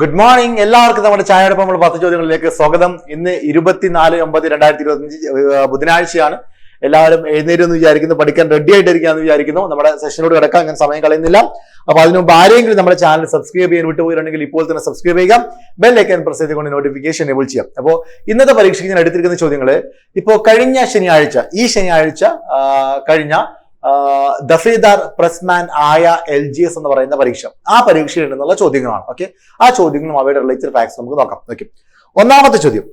Good morning എല്ലാവർക്കും നമ്മുടെ ചായയോടൊപ്പം നമ്മൾ പത്ത് ചോദ്യങ്ങളിലേക്ക് സ്വാഗതം. ഇന്ന് ഇരുപത്തിനാല് ഒമ്പത് രണ്ടായിരത്തി ഇരുപത്തിയഞ്ച് ബുധനാഴ്ചയാണ്. എല്ലാവരും എഴുന്നേരെന്ന് വിചാരിക്കുന്നു പഠിക്കാൻ റെഡി ആയിട്ടിരിക്കാന്ന് വിചാരിക്കുന്നു. നമ്മുടെ സെഷനോട് കിടക്കാൻ അങ്ങനെ സമയം കളയുന്നില്ല. അപ്പൊ അതിനു മുമ്പ് ആരെങ്കിലും നമ്മുടെ ചാനൽ സബ്സ്ക്രൈബ് ചെയ്യാൻ വിട്ടുപോയിട്ടുണ്ടെങ്കിൽ ഇപ്പോൾ തന്നെ സബ്സ്ക്രൈബ് ചെയ്യുക. ബെല്ലൈക്കൻ പ്രസ് ചെയ്തുകൊണ്ട് നോട്ടിഫിക്കേഷൻ എനേബിൾ ചെയ്യാം അപ്പോൾ ഇന്നത്തെ പരീക്ഷയ്ക്ക് ഞാൻ എടുത്തിരിക്കുന്ന ചോദ്യങ്ങൾ ഇപ്പോൾ കഴിഞ്ഞ ശനിയാഴ്ച ഈ ശനിയാഴ്ച കഴിഞ്ഞ ദഫീദാർ പ്രസ്മാൻ ആയ എൽ ജി എസ് എന്ന് പറയുന്ന പരീക്ഷ. ആ പരീക്ഷയിൽ നിന്നുള്ള ചോദ്യങ്ങളാണ്. ഓക്കെ? ആ ചോദ്യങ്ങളും അവയുടെ റിലേറ്റഡ് ഫാക്ട്സ് നമുക്ക് നോക്കാം. ഓക്കെ? ഒന്നാമത്തെ ചോദ്യം.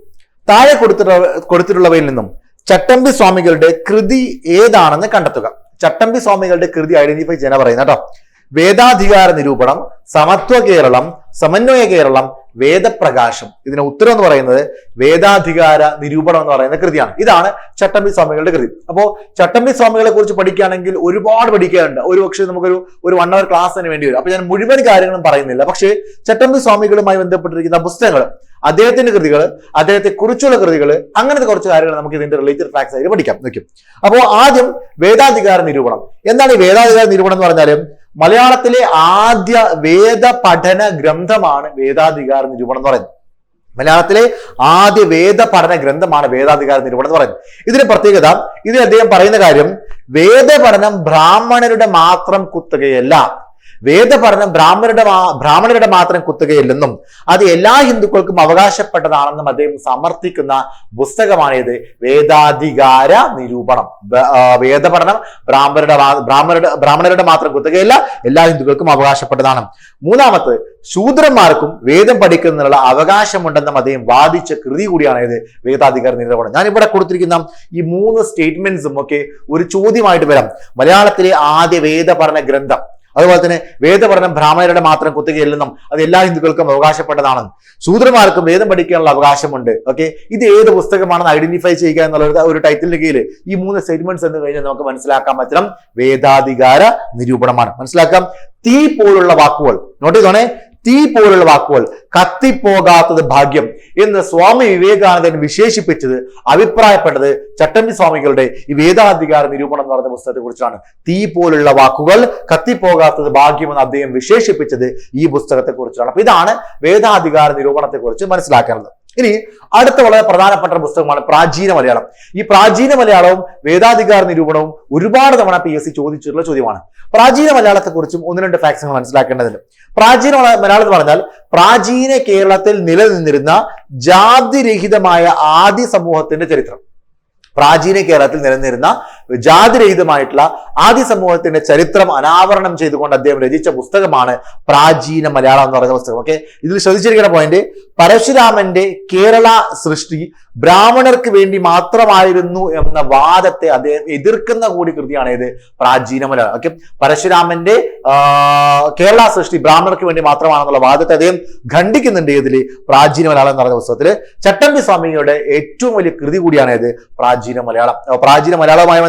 താഴെ കൊടുത്തിട്ടുള്ള കൊടുത്തിട്ടുള്ളവയിൽ നിന്നും ചട്ടമ്പി സ്വാമികളുടെ കൃതി ഏതാണെന്ന് കണ്ടെത്തുക. ചട്ടമ്പി സ്വാമികളുടെ കൃതി ഐഡന്റിഫൈ ചെയ്യാൻ പറയുന്നത് കേട്ടോ. വേദാധികാര നിരൂപണം സമത്വ കേരളം സമന്വയ കേരളം വേദപ്രകാശം. ഇതിന് ഉത്തരം എന്ന് പറയുന്നത് വേദാധികാര നിരൂപണം എന്ന് പറയുന്ന കൃതിയാണ്. ഇതാണ് ചട്ടമ്പി സ്വാമികളുടെ കൃതി. അപ്പോ ചട്ടമ്പി സ്വാമികളെ കുറിച്ച് പഠിക്കുകയാണെങ്കിൽ ഒരുപാട് പഠിക്കാനുണ്ട്. ഒരു പക്ഷേ നമുക്കൊരു ഒരു വൺ അവർ ക്ലാസ് തന്നെ വേണ്ടി വരും. അപ്പൊ ഞാൻ മുഴുവൻ കാര്യങ്ങളും പറയുന്നില്ല. പക്ഷേ ചട്ടമ്പി സ്വാമികളുമായി ബന്ധപ്പെട്ടിരിക്കുന്ന പുസ്തകങ്ങൾ അദ്ദേഹത്തിന്റെ കൃതികൾ അദ്ദേഹത്തെ കുറിച്ചുള്ള കൃതികൾ അങ്ങനത്തെ കുറച്ച് കാര്യങ്ങൾ നമുക്ക് ഇതിന്റെ റിലേറ്റഡ് ഫാക്ട്സ് ആയിട്ട് പഠിക്കാം. നോക്കും അപ്പോൾ ആദ്യം വേദാധികാര നിരൂപണം. എന്താണ് ഈ വേദാധികാര നിരൂപണം എന്ന് പറഞ്ഞാൽ മലയാളത്തിലെ ആദ്യ വേദ പഠന ഗ്രന്ഥമാണ് വേദാധികാര നിരൂപണം എന്ന് പറയുന്നത്. മലയാളത്തിലെ ആദ്യ വേദ പഠന ഗ്രന്ഥമാണ് വേദാധികാര നിരൂപണം എന്ന് പറയുന്നത്. ഇതിന് പ്രത്യേകത ഇതിൽ അദ്ദേഹം പറയുന്ന കാര്യം വേദപഠനം ബ്രാഹ്മണരുടെ മാത്രം കുത്തകയല്ല. വേദപഠനം ബ്രാഹ്മണരുടെ ബ്രാഹ്മണരുടെ മാത്രം കുത്തുകയില്ലെന്നും അത് എല്ലാ ഹിന്ദുക്കൾക്കും അവകാശപ്പെട്ടതാണെന്നും അദ്ദേഹം സമർത്ഥിക്കുന്ന പുസ്തകമാണിത്. വേദാധികാര നിരൂപണം. വേദപഠനം ബ്രാഹ്മണരുടെ ബ്രാഹ്മണരുടെ ബ്രാഹ്മണരുടെ മാത്രം കുത്തുകയില്ല എല്ലാ ഹിന്ദുക്കൾക്കും അവകാശപ്പെട്ടതാണ്. മൂന്നാമത് ശൂദ്രന്മാർക്കും വേദം പഠിക്കുന്നതിനുള്ള അവകാശമുണ്ടെന്നും അദ്ദേഹം വാദിച്ച കൃതി കൂടിയാണ് ഇത് വേദാധികാര നിരൂപണം. ഞാൻ ഇവിടെ കൊടുത്തിരിക്കുന്ന ഈ മൂന്ന് സ്റ്റേറ്റ്മെന്റ്സും ഒക്കെ ഒരു ചോദ്യമായിട്ട് വരാം. മലയാളത്തിലെ ആദ്യ വേദപഠന ഗ്രന്ഥം അതുപോലെ തന്നെ വേദപഠനം ബ്രാഹ്മണരുടെ മാത്രം കുത്തുകയല്ലെന്നും അത് എല്ലാ ഹിന്ദുക്കൾക്കും അവകാശപ്പെട്ടതാണെന്നും ശൂദ്രന്മാർക്കും വേദം പഠിക്കാനുള്ള അവകാശമുണ്ട്. ഓക്കെ ഇത് ഏത് പുസ്തകമാണെന്ന് ഐഡന്റിഫൈ ചെയ്യുക എന്നുള്ള ഒരു- ഒരു ടൈറ്റിലിന് കീഴിൽ ഈ മൂന്ന് സ്റ്റേറ്റ്മെന്റ്സ് എന്ന് കഴിഞ്ഞാൽ നമുക്ക് മനസ്സിലാക്കാൻ പറ്റണം. വേദാധികാര നിരൂപണമാണ്. മനസ്സിലാക്കാം? തീ പോലുള്ള വാക്കുകൾ. നോട്ട് ചെയ്തോണേ. തീ പോലുള്ള വാക്കുകൾ കത്തിപ്പോകാത്തത് ഭാഗ്യം എന്ന് സ്വാമി വിവേകാനന്ദൻ വിശേഷിപ്പിച്ചത് അഭിപ്രായപ്പെട്ടത് ചട്ടമ്പി സ്വാമികളുടെ ഈ വേദാധികാര നിരൂപണം എന്ന് പറയുന്ന പുസ്തകത്തെ കുറിച്ചാണ് തീ പോലുള്ള വാക്കുകൾ കത്തിപ്പോകാത്തത് ഭാഗ്യമെന്ന് അദ്ദേഹം വിശേഷിപ്പിച്ചത് ഈ പുസ്തകത്തെ കുറിച്ചാണ് അപ്പൊ ഇതാണ് വേദാധികാര നിരൂപണത്തെ കുറിച്ച് ഇനി അടുത്ത വളരെ പ്രധാനപ്പെട്ട പുസ്തകമാണ് പ്രാചീന മലയാളം. ഈ പ്രാചീന മലയാളവും വേദാധികാര നിരൂപണവും ഒരുപാട് തവണ പി എസ് സി ചോദിച്ചിട്ടുള്ള ചോദ്യമാണ്. പ്രാചീന മലയാളത്തെ കുറിച്ചും ഒന്ന് രണ്ട് ഫാക്ട്സ് മനസ്സിലാക്കേണ്ടതുണ്ട്. പ്രാചീന മലയാളം എന്ന് പറഞ്ഞാൽ പ്രാചീന കേരളത്തിൽ നിലനിന്നിരുന്ന ജാതിരഹിതമായ ആദ്യ സമൂഹത്തിന്റെ ചരിത്രം. പ്രാചീന കേരളത്തിൽ നിലനിന്നിരുന്ന ജാതിരഹിതമായിട്ടുള്ള ആദ്യ സമൂഹത്തിന്റെ ചരിത്രം അനാവരണം ചെയ്തുകൊണ്ട് അദ്ദേഹം രചിച്ച പുസ്തകമാണ് പ്രാചീന മലയാളം എന്ന് പറയുന്ന പുസ്തകം. ഓക്കെ ഇതിൽ ശ്രദ്ധിച്ചിരിക്കുന്ന പോയിന്റ് പരശുരാമന്റെ കേരള സൃഷ്ടി ബ്രാഹ്മണർക്ക് വേണ്ടി മാത്രമായിരുന്നു എന്ന വാദത്തെ അദ്ദേഹം എതിർക്കുന്ന കൂടി കൃതിയാണ് ഏത്? പ്രാചീന മലയാളം. ഓക്കെ പരശുരാമന്റെ കേരള സൃഷ്ടി ബ്രാഹ്മണർക്ക് വേണ്ടി മാത്രമാണെന്നുള്ള വാദത്തെ അദ്ദേഹം ഖണ്ഡിക്കുന്നുണ്ട് ഇതിൽ പ്രാചീന മലയാളം എന്ന് പറയുന്ന പുസ്തകത്തിൽ. ചട്ടമ്പി സ്വാമിയുടെ ഏറ്റവും വലിയ കൃതി കൂടിയാണ് ഏത്? പ്രാചീന മലയാളം. പ്രാചീന മലയാളവുമായി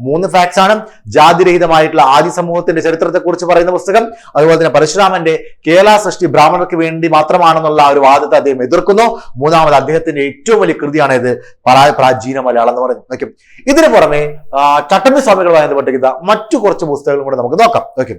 മൂന്ന് ഫാക്ട്സ് ആണ്. ജാതിരഹിതമായിട്ടുള്ള ആദ്യ സമൂഹത്തിന്റെ ചരിത്രത്തെക്കുറിച്ച് പറയുന്ന പുസ്തകം. അതുപോലെ തന്നെ പരശുരാമന്റെ കേരള സൃഷ്ടി ബ്രാഹ്മണർക്ക് വേണ്ടി മാത്രമാണെന്നുള്ള ഒരു വാദത്തെ അദ്ദേഹം എതിർക്കുന്നു. മൂന്നാമത് അദ്ദേഹത്തിന്റെ ഏറ്റവും വലിയ കൃതിയാണ് ഇത്. പരാ- പ്രാചീന മലയാളം എന്ന് പറയുന്നത്. ഓക്കെ ഇതിനു പുറമെ ചട്ടമ്പി സ്വാമികളുമായി ബന്ധപ്പെട്ടിരിക്കുന്ന മറ്റു കുറച്ച് പുസ്തകങ്ങളും കൂടെ നമുക്ക് നോക്കാം. ഓക്കെ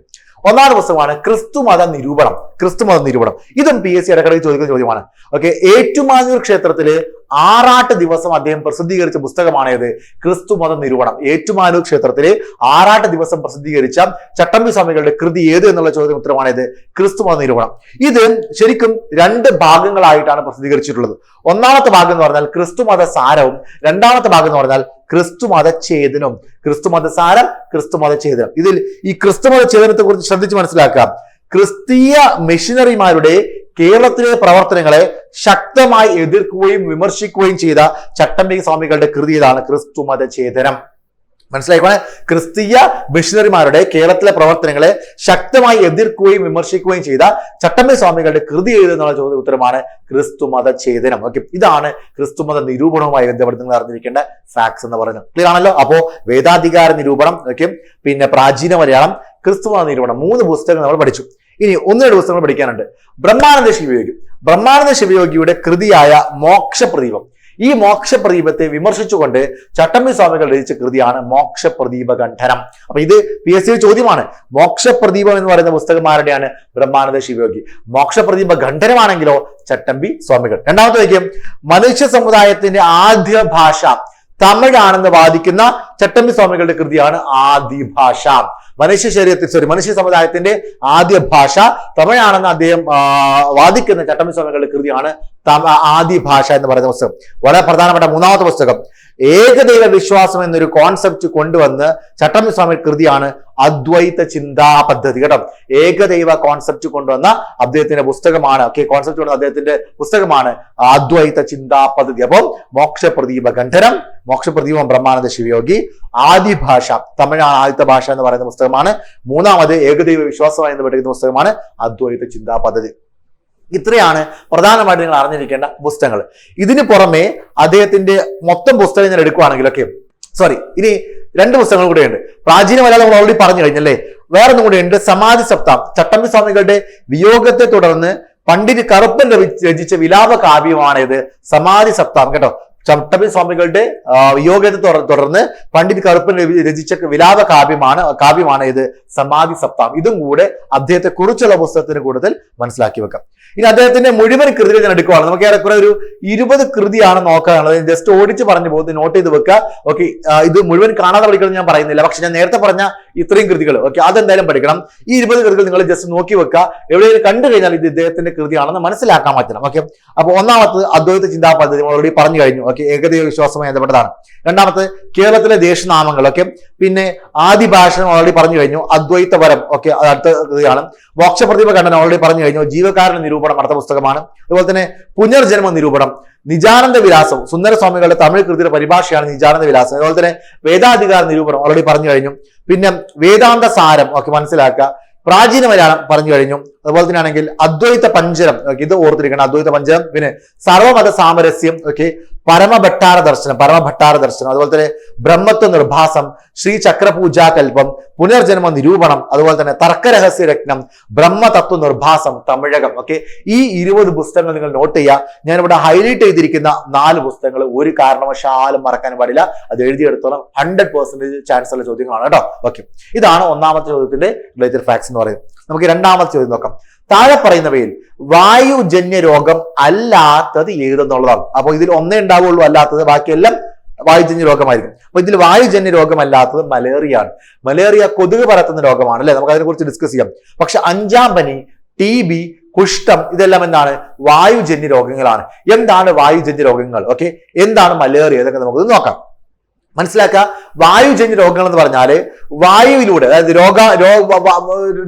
ഒന്നാമത്തെ പുസ്തകമാണ് ക്രിസ്തുമത നിരൂപണം. ക്രിസ്തുമത നിരൂപണം. ഇതും പി എസ് സി ഇടക്കിടയ്ക്ക് ചോദിക്കുന്ന ചോദ്യമാണ്. ഓക്കെ. ഏറ്റുമാനൂർ ക്ഷേത്രത്തിൽ ആറാട്ട് ദിവസം അദ്ദേഹം പ്രസിദ്ധീകരിച്ച പുസ്തകമാണേത് ക്രിസ്തു ക്രിസ്തുമത നിരൂപണം. ഏറ്റുമാനൂർ ക്ഷേത്രത്തിലെ ആറാട്ട് ദിവസം പ്രസിദ്ധീകരിച്ച ചട്ടമ്പി സ്വാമികളുടെ കൃതി ഏത് എന്നുള്ള ചോദ്യം ഉത്തരമാണേത് ക്രിസ്തു ക്രിസ്തുമത നിരൂപണം. ഇത് ശരിക്കും രണ്ട് ഭാഗങ്ങളായിട്ടാണ് പ്രസിദ്ധീകരിച്ചിട്ടുള്ളത്. ഒന്നാമത്തെ ഭാഗം എന്ന് പറഞ്ഞാൽ ക്രിസ്തുമത സാരവും രണ്ടാമത്തെ ഭാഗം എന്ന് പറഞ്ഞാൽ ക്രിസ്തുമത ഛേദനവും ക്രിസ്തുമത സാരം ക്രിസ്തുമത ഛേദനം. ഇതിൽ ഈ ക്രിസ്തുമത ഛേദനത്തെ കുറിച്ച് ശ്രദ്ധിച്ച് മനസ്സിലാക്കാം. ക്രിസ്തീയ മിഷനറിമാരുടെ കേരളത്തിലെ പ്രവർത്തനങ്ങളെ ശക്തമായി എതിർക്കുകയും വിമർശിക്കുകയും ചെയ്ത ചട്ടമ്പി സ്വാമികളുടെ കൃതി ഇതാണ് ക്രിസ്തുമത മതചേതനം മനസ്സിലായിക്കോണെ? ക്രിസ്തീയ മിഷണറിമാരുടെ കേരളത്തിലെ പ്രവർത്തനങ്ങളെ ശക്തമായി എതിർക്കുകയും വിമർശിക്കുകയും ചെയ്ത ചട്ടമ്പി സ്വാമികളുടെ കൃതി എഴുതുന്നുള്ള ചോദ്യ ഉത്തരമാണ് ക്രിസ്തുമത ചേതനം ഓക്കെ ഇതാണ് ക്രിസ്തുമത നിരൂപണവുമായി ബന്ധപ്പെട്ട് നിങ്ങൾ അറിഞ്ഞിരിക്കേണ്ട ഫാക്സ് എന്ന് പറയുന്നത്. ക്ലിയർ ആണല്ലോ? അപ്പോ വേദാധികാര നിരൂപണം ഓക്കെ പിന്നെ പ്രാചീന മലയാളം ക്രിസ്തുമത നിരൂപണം മൂന്ന് പുസ്തകങ്ങൾ നമ്മൾ പഠിച്ചു. ഇനി ഒന്ന് രണ്ട് പുസ്തകങ്ങൾ പഠിക്കാനുണ്ട്. ബ്രഹ്മാനന്ദ ശിവയോഗി ബ്രഹ്മാനന്ദ ശിവയോഗിയുടെ കൃതിയായ മോക്ഷപ്രദീപം. ഈ മോക്ഷപ്രദീപത്തെ വിമർശിച്ചുകൊണ്ട് ചട്ടമ്പി സ്വാമികൾ രചിച്ച കൃതിയാണ് മോക്ഷപ്രദീപ ഖണ്ഡനം അപ്പൊ ഇത് പി എസ് സി ചോദ്യമാണ്. മോക്ഷപ്രദീപം എന്ന് പറയുന്ന പുസ്തകം ആരുടെയാണ്? ബ്രഹ്മാനന്ദ ശിവയോഗി മോക്ഷപ്രദീപ ഖണ്ഡനമാണെങ്കിലോ ചട്ടമ്പി സ്വാമികൾ. രണ്ടാമത്തെ വയ്ക്കും മനുഷ്യ സമുദായത്തിന്റെ ആദ്യ ഭാഷ തമിഴാണെന്ന് വാദിക്കുന്ന ചട്ടമ്പി സ്വാമികളുടെ കൃതിയാണ് ആദി ഭാഷ. മനുഷ്യ ശരീരത്തിൽ സോറി മനുഷ്യ സമുദായത്തിന്റെ ആദ്യ ഭാഷ. തമിഴാണെന്ന് അദ്ദേഹം വാദിക്കുന്ന ചട്ടമ്പി സ്വാമികളുടെ കൃതിയാണ് ആദി ഭാഷ എന്ന് പറയുന്ന പുസ്തകം. വളരെ പ്രധാനപ്പെട്ട മൂന്നാമത്തെ പുസ്തകം. ഏകദൈവ വിശ്വാസം എന്നൊരു കോൺസെപ്റ്റ് കൊണ്ടുവന്ന് ചട്ടമ്പി സ്വാമി കൃതിയാണ് അദ്വൈത ചിന്താ പദ്ധതി കേട്ടോ? ഏകദൈവ കോൺസെപ്റ്റ് കൊണ്ടുവന്ന അദ്ദേഹത്തിന്റെ പുസ്തകമാണ്. ഓക്കെ കോൺസെപ്റ്റ് കൊണ്ടുവന്ന അദ്ദേഹത്തിന്റെ പുസ്തകമാണ് അദ്വൈത ചിന്താ പദ്ധതി. അപ്പം മോക്ഷപ്രദീപ ഖണ്ഡനം മോക്ഷപ്രദീപം ബ്രഹ്മാനന്ദ ശിവയോഗി ആദി ഭാഷ തമിഴാണ് ആദ്യത്തെ ഭാഷ എന്ന് പറയുന്ന പുസ്തകമാണ്. മൂന്നാമത് ഏകദൈവ വിശ്വാസമായി എന്ന് പറയുന്ന പുസ്തകമാണ് അദ്വൈത ചിന്താ പദ്ധതി. ഇത്രയാണ് പ്രധാനമായിട്ട് നിങ്ങൾ അറിഞ്ഞിരിക്കേണ്ട പുസ്തകങ്ങൾ. ഇതിന് പുറമെ അദ്ദേഹത്തിന്റെ മൊത്തം പുസ്തകം ഞാൻ എടുക്കുവാണെങ്കിലൊക്കെ സോറി ഇനി രണ്ട് പുസ്തകങ്ങൾ കൂടെയുണ്ട് പ്രാചീന മലയാളം നമ്മൾ ഓൾറെഡി പറഞ്ഞു കഴിഞ്ഞല്ലേ? വേറെ ഒന്നും കൂടെയുണ്ട് സമാധി സപ്താം ചട്ടമ്പി സ്വാമികളുടെ വിയോഗത്തെ തുടർന്ന് പണ്ഡിറ്റ് കറുപ്പൻ രചിച്ച വിലാപ കാവ്യമാണ് ഇത് സമാധി സപ്താം കേട്ടോ. ചട്ടമ്പി സ്വാമികളുടെ വിയോഗത്തെ തുടർന്ന് പണ്ഡിറ്റ് കറുപ്പൻ രചിച്ച വിലാപ കാവ്യമാണ് കാവ്യമാണ് ഇത് സമാധി സപ്താം ഇതും കൂടെ അദ്ദേഹത്തെ കുറിച്ചുള്ള പുസ്തകത്തിന് കൂടുതൽ മനസ്സിലാക്കി വെക്കാം. ഇനി അദ്ദേഹത്തിന്റെ മുഴുവൻ കൃതികൾ ഞാൻ എടുക്കുവാണ്. നമുക്ക് ഏറെക്കുറെ ഒരു ഇരുപത് കൃതിയാണ് നോക്കാനുള്ളത്. ജസ്റ്റ് ഓടിച്ച് പറഞ്ഞു പോകുന്നത് നോട്ട് ചെയ്ത് വെക്കുക. ഓക്കെ ഇത് മുഴുവൻ കാണാതെ പഠിക്കണം ഞാൻ പറയുന്നില്ല. പക്ഷെ ഞാൻ നേരത്തെ പറഞ്ഞ ഇത്രയും കൃതികൾ. ഓക്കെ അതെന്തായാലും പഠിക്കണം. ഈ ഇരുപത് കൃതികൾ നിങ്ങൾ ജസ്റ്റ് നോക്കി വെക്കുക. എവിടെയെങ്കിലും കണ്ടു കഴിഞ്ഞാൽ ഇത് ഇദ്ദേഹത്തിന്റെ കൃതിയാണെന്ന് മനസ്സിലാക്കാൻ പറ്റണം. ഓക്കെ അപ്പൊ ഒന്നാമത്തത് അദ്വൈത ചിന്താ പദ്ധതി ഓൾറെഡി പറഞ്ഞു കഴിഞ്ഞു. ഓക്കെ ഏകദൈവ വിശ്വാസമായി ബന്ധപ്പെട്ടതാണ്. രണ്ടാമത്തെ കേരളത്തിലെ ദേശനാമങ്ങൾ. ഓക്കെ പിന്നെ ആദി ഭാഷ ഓൾറെഡി പറഞ്ഞു കഴിഞ്ഞു. അദ്വൈതപരം. ഓക്കെ അടുത്ത കൃതിയാണ്. മോക്ഷപ്രതിഭ ഖണ്ഡനം ഓൾറെഡി പറഞ്ഞു കഴിഞ്ഞു. ജീവകാരണ നിരൂപണം അടുത്ത പുസ്തകമാണ്. അതുപോലെ തന്നെ പുനർജന്മ നിരൂപണം. നിജാനന്ദ വിലാസം സുന്ദരസ്വാമികളുടെ തമിഴ് കൃതിയുടെ പരിഭാഷയാണ് നിജാനന്ദ വിലാസം. അതുപോലെ തന്നെ വേദാധികാര നിരൂപണം ഓൾറെഡി പറഞ്ഞു കഴിഞ്ഞു. പിന്നെ വേദാന്ത സാരം ഒക്കെ മനസ്സിലാക്കുക. പ്രാചീന മലയാളം പറഞ്ഞു കഴിഞ്ഞു. അതുപോലെ തന്നെ ആണെങ്കിൽ അദ്വൈത പഞ്ചരം. ഓക്കെ ഇത് ഓർത്തിരിക്കണം. അദ്വൈത പഞ്ചരം പിന്നെ സർവമത സാമരസ്യം ഓക്കെ പരമഭട്ടാര ദർശനം പരമഭട്ടാര ദർശനം. അതുപോലെ തന്നെ ബ്രഹ്മത്വ നിർഭാസം ശ്രീ ചക്രപൂജാകൽപം പുനർജന്മ നിരൂപണം അതുപോലെ തന്നെ തർക്കരഹസ്യ രത്നം ബ്രഹ്മതത്വ നിർഭാസം തമിഴകം. ഓക്കെ ഈ ഇരുപത് പുസ്തകങ്ങൾ നിങ്ങൾ നോട്ട് ചെയ്യുക. ഞാൻ ഇവിടെ ഹൈലൈറ്റ് ചെയ്തിരിക്കുന്ന നാല് പുസ്തകങ്ങൾ ഒരു കാരണവശാലും മറക്കാൻ പാടില്ല. അത് എഴുതിയെടുത്തോളം ഹൺഡ്രഡ് പെർസെന്റേജ് ചാൻസ് ഉള്ള ചോദ്യങ്ങളാണ് കേട്ടോ. ഓക്കെ ഇതാണ് ഒന്നാമത്തെ ചോദ്യത്തിന്റെ റിലേറ്റഡ് ഫാക്ട്സ് എന്ന് പറയുന്നത്. നമുക്ക് രണ്ടാമത്തെ ചോദ്യം നോക്കാം. താഴെ പറയുന്നവയിൽ വായുജന്യ രോഗം അല്ലാത്തത് ഏതെന്നുള്ളതാണ്. അപ്പോൾ ഇതിൽ ഒന്നേ ഉണ്ടാവുള്ളൂ അല്ലാത്തത് ബാക്കിയെല്ലാം വായുജന്യ രോഗമായിരിക്കും. അപ്പൊ ഇതിൽ വായുജന്യ രോഗമല്ലാത്തത് മലേറിയ ആണ് മലേറിയ കൊതുക് പരത്തുന്ന രോഗമാണ് അല്ലെ? നമുക്ക് അതിനെ കുറിച്ച് ഡിസ്കസ് ചെയ്യാം. പക്ഷെ അഞ്ചാം പനി ടി ബി കുഷ്ഠം ഇതെല്ലാം എന്താണ്? വായുജന്യ രോഗങ്ങളാണ്. എന്താണ് വായുജന്യ രോഗങ്ങൾ? ഓക്കെ എന്താണ് മലേറിയ? ഇതൊക്കെ നമുക്ക് നോക്കാം. മനസ്സിലാക്കുക? വായുജന്യ രോഗങ്ങൾ എന്ന് പറഞ്ഞാൽ വായുവിലൂടെ അതായത് രോഗ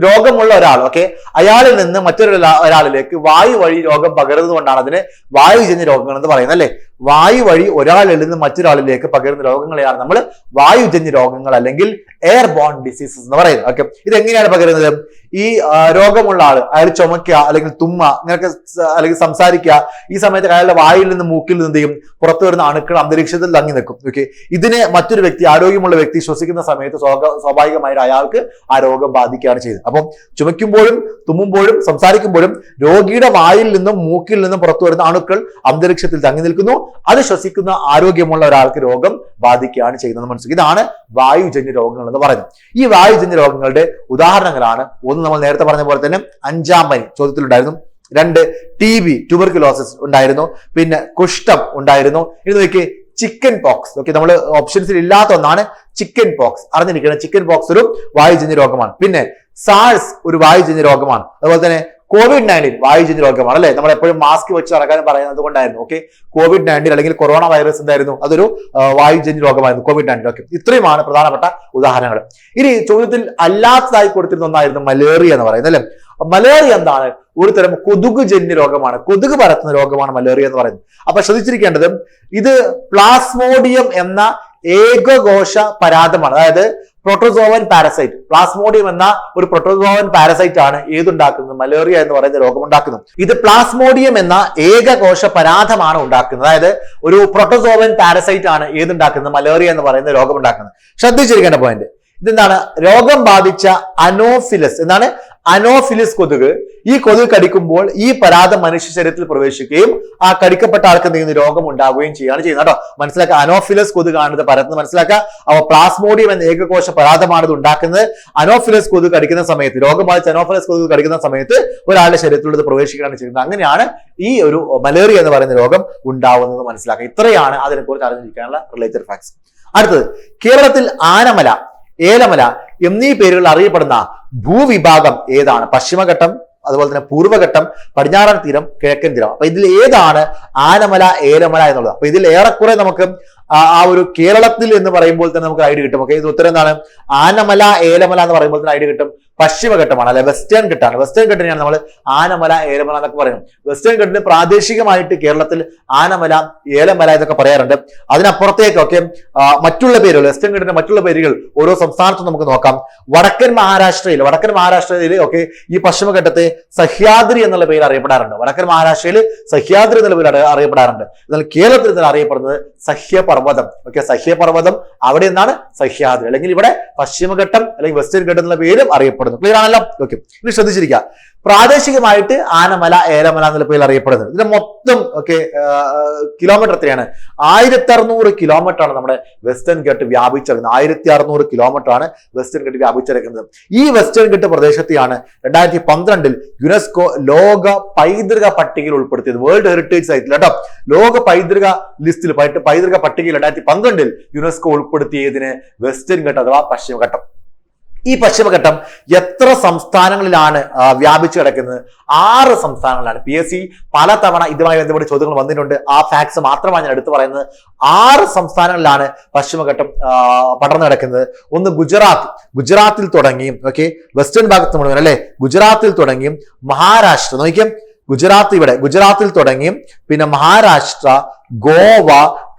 രോഗമുള്ള ഒരാൾ ഓക്കെ അയാളിൽ നിന്ന് മറ്റൊരു ഒരാ- ഒരാളിലേക്ക് വായു വഴി രോഗം പകരുന്നത് കൊണ്ടാണ് അതിന് വായുജന്യ രോഗങ്ങൾ എന്ന് പറയുന്നത് അല്ലെ? വായു വഴി ഒരാളിൽ നിന്ന് മറ്റൊരാളിലേക്ക് പകരുന്ന രോഗങ്ങളെയാണ് നമ്മൾ വായുജന്യ രോഗങ്ങൾ അല്ലെങ്കിൽ എയർ ബോൺ ഡിസീസസ് എന്ന് പറയുന്നത്. ഓക്കെ ഇത് എങ്ങനെയാണ് പകരുന്നത്? ഈ രോഗമുള്ള ആൾ അയാൾ ചുമക്കുക അല്ലെങ്കിൽ തുമ്മ ഇങ്ങനെയൊക്കെ അല്ലെങ്കിൽ സംസാരിക്കുക ഈ സമയത്ത് അയാളുടെ വായിൽ നിന്ന് മൂക്കിൽ നിന്ന് ചെയ്യും? പുറത്തു വരുന്ന അണുക്കൾ അന്തരീക്ഷത്തിൽ തങ്ങി നിൽക്കും. ഓക്കെ ഇതിനെ മറ്റൊരു വ്യക്തി ആരോഗ്യമുള്ള വ്യക്തി ശ്വസിക്കുന്ന സമയത്ത് സ്വാഭാവികമായിട്ട് അയാൾക്ക് ആ രോഗം ബാധിക്കുകയാണ് ചെയ്യുന്നത്. അപ്പം ചുമയ്ക്കുമ്പോഴും തുമ്മുമ്പോഴും സംസാരിക്കുമ്പോഴും രോഗിയുടെ വായിൽ നിന്നും മൂക്കിൽ നിന്നും പുറത്തു വരുന്ന അണുക്കൾ അന്തരീക്ഷത്തിൽ തങ്ങി നിൽക്കുന്നു. അത് ശ്വസിക്കുന്ന ആരോഗ്യമുള്ള ഒരാൾക്ക് രോഗം ബാധിക്കുകയാണ് ചെയ്യുന്നത് മനസ്സിലാക്കി. ഇതാണ് വായുജന്യ രോഗങ്ങൾ എന്ന് പറയുന്നത്. ഈ വായുജന്യ രോഗങ്ങളുടെ ഉദാഹരണങ്ങളാണ്. ഒന്ന് നമ്മൾ നേരത്തെ പറഞ്ഞ പോലെ തന്നെ അഞ്ചാം പനി ചോദ്യത്തിലുണ്ടായിരുന്നു. രണ്ട് ടി ബി ട്യൂബർക്കുലോസിസ് ഉണ്ടായിരുന്നു. പിന്നെ കുഷ്ഠം ഉണ്ടായിരുന്നു. ഇനി നോക്കി ചിക്കൻ പോക്സ് ഓക്കെ നമ്മൾ ഓപ്ഷൻസിൽ ഇല്ലാത്ത ഒന്നാണ് ചിക്കൻ പോക്സ് അറിഞ്ഞിരിക്കണം ചിക്കൻ പോക്സ് ഒരു വായുജന്യ രോഗമാണ്. പിന്നെ സാൾസ് ഒരു വായുജന്യ രോഗമാണ്. അതുപോലെ തന്നെ കോവിഡ് നയന്റീൻ വായുജന്യ രോഗമാണ് അല്ലെ? നമ്മൾ എപ്പോഴും മാസ്ക് വെച്ച് നടക്കാൻ പറയുന്നത് കൊണ്ടായിരുന്നു ഓക്കെ കോവിഡ് നയന്റീൻ അല്ലെങ്കിൽ കൊറോണ വൈറസ് എന്തായിരുന്നു? അതൊരു വായുജന്യ രോഗമായിരുന്നു കോവിഡ് നയന്റീൻ ഓക്കെ ഇത്രയുമാണ് പ്രധാനപ്പെട്ട ഉദാഹരണങ്ങൾ. ഇനി ചോദ്യത്തിൽ അല്ലാത്തതായി കൊടുത്തിരുന്ന ഒന്നായിരുന്നു മലേറിയ എന്ന് പറയുന്നത് അല്ലെ? മലേറിയ എന്താണ്? ഒരു തരം കൊതുക് ജന്യ രോഗമാണ് കൊതുക് പരത്തുന്ന രോഗമാണ് മലേറിയ എന്ന് പറയുന്നത്. അപ്പൊ ശ്രദ്ധിച്ചിരിക്കേണ്ടത് ഇത് പ്ലാസ്മോഡിയം എന്ന ഏകകോശ പരാതമാണ് അതായത് പ്രോട്ടോസോവൻ പാരസൈറ്റ് പ്ലാസ്മോഡിയം എന്ന ഒരു പ്രൊട്ടോസോവൻ പാരസൈറ്റ് ആണ് ഏതുണ്ടാക്കുന്നത്? മലേറിയ എന്ന് പറയുന്ന രോഗം ഉണ്ടാക്കുന്നത് ഇത് പ്ലാസ്മോഡിയം എന്ന ഏകകോശ പരാധമാണ് ഉണ്ടാക്കുന്നത്. അതായത് ഒരു പ്രൊട്ടോസോവൻ പാരസൈറ്റ് ആണ് ഏതുണ്ടാക്കുന്നത്? മലേറിയ എന്ന് പറയുന്ന രോഗം ഉണ്ടാക്കുന്നത് ശ്രദ്ധിച്ചിരിക്കേണ്ട പോയിന്റ് ഇതെന്താണ്? രോഗം ബാധിച്ച അനോഫിലസ് എന്താണ്? അനോഫിലിസ് കൊതുക്. ഈ കൊതുക് കടിക്കുമ്പോൾ ഈ പരാതം മനുഷ്യ ശരീരത്തിൽ പ്രവേശിക്കുകയും ആ കടിക്കപ്പെട്ട ആൾക്ക് എന്തെങ്കിലും രോഗം ഉണ്ടാവുകയും ചെയ്യുകയാണ് ചെയ്യുന്നത്. കേട്ടോ? മനസ്സിലാക്കുക അനോഫിലസ് കൊതുകാണിത് പരത്തുന്നത് മനസ്സിലാക്കുക അവ പ്ലാസ്മോഡിയം എന്ന ഏകകോശ പരാതമാണ് ഇത് ഉണ്ടാക്കുന്നത്. അനോഫിലസ് കൊതുക് കടിക്കുന്ന സമയത്ത് രോഗം ബാധിച്ച അനോഫിലസ് കൊതുക് കടിക്കുന്ന സമയത്ത് ഒരാളുടെ ശരീരത്തിലൂടെ പ്രവേശിക്കുകയാണ് ചെയ്യുന്നത്. അങ്ങനെയാണ് ഈ ഒരു മലേറിയ എന്ന് പറയുന്ന രോഗം ഉണ്ടാവുന്നത് മനസ്സിലാക്കുക. ഇത്രയാണ് അതിനെക്കുറിച്ച് അറിഞ്ഞിരിക്കാനുള്ള റിലേറ്റഡ് ഫാക്ട്സ് അടുത്തത് കേരളത്തിൽ ആനമല ഏലമല എന്നീ പേരുകളിൽ അറിയപ്പെടുന്ന ഭൂവിഭാഗം ഏതാണ്? പശ്ചിമഘട്ടം അതുപോലെ തന്നെ പൂർവഘട്ടം പടിഞ്ഞാറൻ തീരം കിഴക്കൻ തീരം. അപ്പൊ ഇതിൽ ഏതാണ് ആനമല ഏലമല എന്നുള്ളത്? അപ്പൊ ഇതിൽ ഏറെക്കുറെ നമുക്ക് ആ ആ ഒരു കേരളത്തിൽ എന്ന് പറയുമ്പോൾ തന്നെ നമുക്ക് ഐഡിയ കിട്ടും. ഓക്കെ? ഇത് ഉത്തരം എന്താണ്? ആനമല ഏലമല എന്ന് പറയുമ്പോൾ തന്നെ ഐഡിയ കിട്ടും. പശ്ചിമഘട്ടമാണ് അല്ലെ? വെസ്റ്റേൺ ഘട്ടാണ് വെസ്റ്റേൺ ഘട്ടിനെയാണ് നമ്മൾ ആനമല ഏലമല എന്നൊക്കെ പറയുന്നത്. വെസ്റ്റേൺ ഘട്ടിന് പ്രാദേശികമായിട്ട് കേരളത്തിൽ ആനമല ഏലമല എന്നൊക്കെ പറയാറുണ്ട്. അതിനപ്പുറത്തേക്കൊക്കെ മറ്റുള്ള പേരുകൾ വെസ്റ്റേൺ ഘട്ടിന്റെ മറ്റുള്ള പേരുകൾ ഓരോ സംസ്ഥാനത്തും നമുക്ക് നോക്കാം. വടക്കൻ മഹാരാഷ്ട്രയിൽ വടക്കൻ മഹാരാഷ്ട്രയിൽ ഒക്കെ ഈ പശ്ചിമഘട്ടത്തെ സഹ്യാദ്രി എന്നുള്ള പേര് അറിയപ്പെടാറുണ്ട്. വടക്കൻ മഹാരാഷ്ട്രയിൽ സഹ്യാദ്രി എന്നുള്ള പേര് അറിയപ്പെടാറുണ്ട്. എന്നാൽ കേരളത്തിൽ ഇതിൽ അറിയപ്പെടുന്നത് സഹ്യപർവതം ഓക്കെ സഹ്യപർവതം അവിടെ നിന്നാണ് സഹ്യാദ്രി. അല്ലെങ്കിൽ ഇവിടെ പശ്ചിമഘട്ടം അല്ലെങ്കിൽ വെസ്റ്റേൺ ഘട്ടം എന്നുള്ള പേരും അറിയപ്പെടുന്നു ക്ലിയർ ആണല്ലോ? ഓക്കെ ഇനി ശ്രദ്ധിച്ചിരിക്കുക. പ്രാദേശികമായിട്ട് ആനമല ഏലമല എന്ന പേരിൽ അറിയപ്പെടുന്നത്. ഇതിന്റെ മൊത്തം ഓക്കെ കിലോമീറ്റർ എത്രയാണ്? ആയിരത്തി അറുന്നൂറ് കിലോമീറ്റർ ആണ് നമ്മുടെ വെസ്റ്റേൺ ഘട്ട് വ്യാപിച്ചിരിക്കുന്നത് ആയിരത്തി അറുന്നൂറ് കിലോമീറ്റർ ആണ് വെസ്റ്റേൺ ഘട്ട് വ്യാപിച്ചിരിക്കുന്നത് ഈ വെസ്റ്റേൺ ഘട്ട് പ്രദേശത്തെയാണ് രണ്ടായിരത്തി പന്ത്രണ്ടിൽ യുനെസ്കോ ലോക പൈതൃക പട്ടികയിൽ ഉൾപ്പെടുത്തിയത്. വേൾഡ് ഹെറിറ്റേജ് സൈറ്റിൽ കേട്ടോ. ലോക പൈതൃക ലിസ്റ്റിൽ പൈതൃ- പൈതൃക പട്ടികയിൽ രണ്ടായിരത്തി പന്ത്രണ്ടിൽ യുനെസ്കോ ഉൾപ്പെടുത്തിയതിന് വെസ്റ്റേൺ ഘട്ട് അഥവാ പശ്ചിമഘട്ടം. ഈ പശ്ചിമഘട്ടം എത്ര സംസ്ഥാനങ്ങളിലാണ് വ്യാപിച്ചു കിടക്കുന്നത്? ആറ് സംസ്ഥാനങ്ങളിലാണ്. പി എസ് സി പലതവണ ഇതുമായി ബന്ധപ്പെട്ട് ചോദ്യങ്ങൾ വന്നിട്ടുണ്ട്. ആ ഫാക്ട്സ് മാത്രമാണ് ഞാൻ എടുത്തു പറയുന്നത്. ആറ് സംസ്ഥാനങ്ങളിലാണ് പശ്ചിമഘട്ടം പടർന്നു കിടക്കുന്നത്. ഒന്ന് ഗുജറാത്ത്. ഗുജറാത്തിൽ തുടങ്ങിയും ഓക്കെ വെസ്റ്റേൺ ഭാഗത്ത് മുഴുവൻ അല്ലെ? ഗുജറാത്തിൽ തുടങ്ങിയും മഹാരാഷ്ട്ര. നോക്കിയാൽ ഗുജറാത്ത് ഇവിടെ. ഗുജറാത്തിൽ തുടങ്ങിയും പിന്നെ മഹാരാഷ്ട്ര ഗോവ